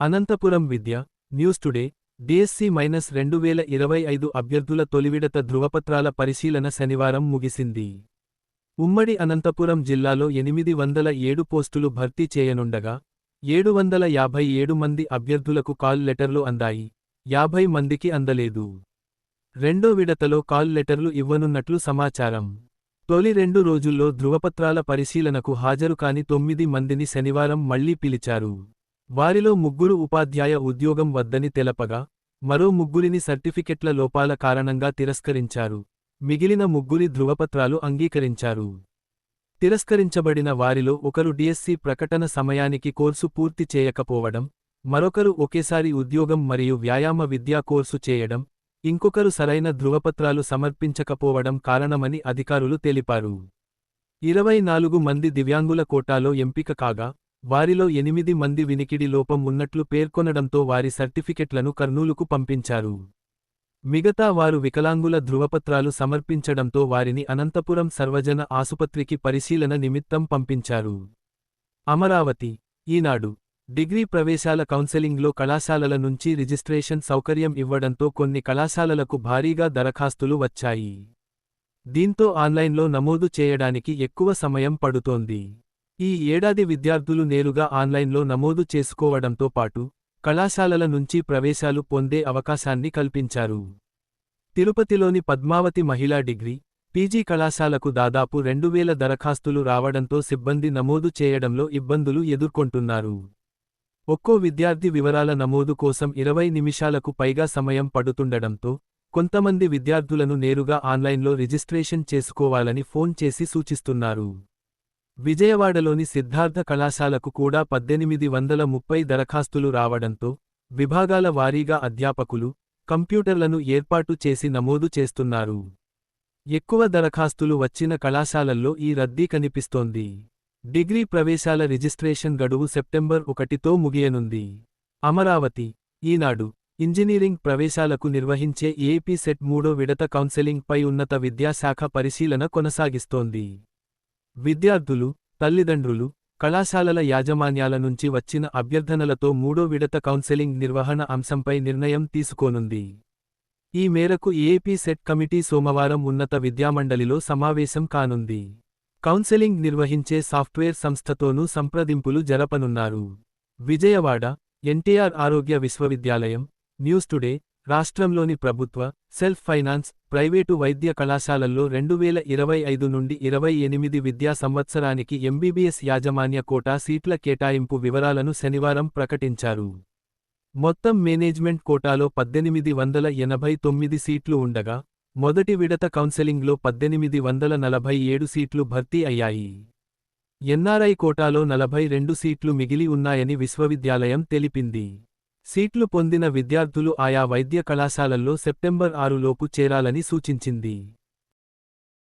Anantapuram Vidya news today DSC minus రెండు వేల ఇరవై ఐదు అభ్యర్థుల తొలివిడత ధృవపత్రాల పరిశీలన శనివారం ముగిసింది. ఉమ్మడి అనంతపురం జిల్లాలో ఎనిమిది వందల ఏడు పోస్టులు భర్తీ చేయనుండగా ఏడు వందల యాభై ఏడు మంది అభ్యర్థులకు కాల్ లెటర్లు అందాయి యాభై మందికి అందలేదు. రెండో విడతలో కాల్ లెటర్లు ఇవ్వనున్నట్లు సమాచారం. తొలి రెండు రోజుల్లో ధృవపత్రాల పరిశీలనకు హాజరు కాని తొమ్మిది మందిని శనివారం మళ్ళీ పిలిచారు. వారిలో ముగ్గురు ఉపాధ్యాయ ఉద్యోగం వద్దని తెలపగా మరో ముగ్గురిని సర్టిఫికెట్ల లోపాల కారణంగా తిరస్కరించారు. మిగిలిన ముగ్గురి ధృవపత్రాలు అంగీకరించారు. తిరస్కరించబడిన వారిలో ఒకరు డిఎస్సి ప్రకటన సమయానికి కోర్సు పూర్తి చేయకపోవడం మరొకరు ఒకేసారి ఉద్యోగం మరియు వ్యాయామ విద్యా కోర్సు చేయడం ఇంకొకరు సరైన ధృవపత్రాలు సమర్పించకపోవడం కారణమని అధికారులు తెలిపారు. ఇరవై నాలుగు మంది దివ్యాంగుల కోటాలో ఎంపిక కాగా వారిలో ఎనిమిది మంది వినికిడి లోపం ఉన్నట్లు పేర్కొనడంతో వారి సర్టిఫికెట్లను కర్నూలుకు పంపించారు. మిగతా వారు వికలాంగుల ధృవపత్రాలు సమర్పించడంతో వారిని అనంతపురం సర్వజన ఆసుపత్రికి పరిశీలన నిమిత్తం పంపించారు. అమరావతి ఈనాడు డిగ్రీ ప్రవేశాల కౌన్సెలింగ్లో కళాశాలల నుంచి రిజిస్ట్రేషన్ సౌకర్యం ఇవ్వడంతో కొన్ని కళాశాలలకు భారీగా దరఖాస్తులు వచ్చాయి. దీంతో ఆన్లైన్లో నమోదు చేయడానికి ఎక్కువ సమయం పడుతోంది. ఈ ఏడాది విద్యార్థులు నేరుగా ఆన్లైన్లో నమోదు చేసుకోవడంతో పాటు కళాశాలల నుంచి ప్రవేశాలు పొందే అవకాశాన్ని కల్పించారు. తిరుపతిలోని పద్మావతి మహిళా డిగ్రీ పీజీ కళాశాలకు దాదాపు రెండు వేల దరఖాస్తులు రావడంతో సిబ్బంది నమోదు చేయడంలో ఇబ్బందులు ఎదుర్కొంటున్నారు. ఒక్కో విద్యార్థి వివరాల నమోదు కోసం ఇరవై నిమిషాలకు పైగా సమయం పడుతుండడంతో కొంతమంది విద్యార్థులను నేరుగా ఆన్లైన్లో రిజిస్ట్రేషన్ చేసుకోవాలని ఫోన్ చేసి సూచిస్తున్నారు. విజయవాడలోని సిద్ధార్థ కళాశాలకు కూడా పద్దెనిమిది వందల ముప్పై దరఖాస్తులు రావడంతో విభాగాల వారీగా అధ్యాపకులు కంప్యూటర్లను ఏర్పాటు చేసి నమోదు చేస్తున్నారు. ఎక్కువ దరఖాస్తులు వచ్చిన కళాశాలల్లో ఈ రద్దీ కనిపిస్తోంది. డిగ్రీ ప్రవేశాల రిజిస్ట్రేషన్ గడువు సెప్టెంబర్ ఒకటితో ముగియనుంది. అమరావతి ఈనాడు ఇంజనీరింగ్ ప్రవేశాలకు నిర్వహించే ఏపీ సెట్ మూడో విడత కౌన్సెలింగ్పై ఉన్నత విద్యాశాఖ పరిశీలన కొనసాగిస్తోంది. విద్యార్థులు తల్లిదండ్రులు కళాశాలల యాజమాన్యాల నుంచి వచ్చిన అభ్యర్థనలతో మూడో విడత కౌన్సెలింగ్ నిర్వహణ అంశంపై నిర్ణయం తీసుకోనుంది. ఈ మేరకు ఏపీ సెట్ కమిటీ సోమవారం ఉన్నత విద్యామండలిలో సమావేశం కానుంది. కౌన్సెలింగ్ నిర్వహించే సాఫ్ట్వేర్ సంస్థతోనూ సంప్రదింపులు జరపనున్నారు. విజయవాడ ఎన్టీఆర్ ఆరోగ్య విశ్వవిద్యాలయం న్యూస్ టుడే రాష్ట్రంలోని ప్రభుత్వ సెల్ఫ్ ఫైనాన్స్ ప్రైవేటు వైద్య కళాశాలల్లో రెండు వేల ఇరవై ఐదు నుండి ఇరవై ఎనిమిది విద్యా సంవత్సరానికి ఎంబీబీఎస్ యాజమాన్య కోటా సీట్ల కేటాయింపు వివరాలను శనివారం ప్రకటించారు. మొత్తం మేనేజ్మెంట్ కోటాలో పద్దెనిమిది వందల ఎనభై తొమ్మిది సీట్లు ఉండగా మొదటి విడత కౌన్సెలింగ్లో పద్దెనిమిది వందల నలభై ఏడు సీట్లు భర్తీ అయ్యాయి. ఎన్ఆర్ఐ కోటాలో నలభై రెండు సీట్లు మిగిలి ఉన్నాయని విశ్వవిద్యాలయం తెలిపింది. సీట్లు పొందిన విద్యార్థులు ఆయా వైద్య కళాశాలల్లో సెప్టెంబర్ ఆరులోపు చేరాలని సూచించింది.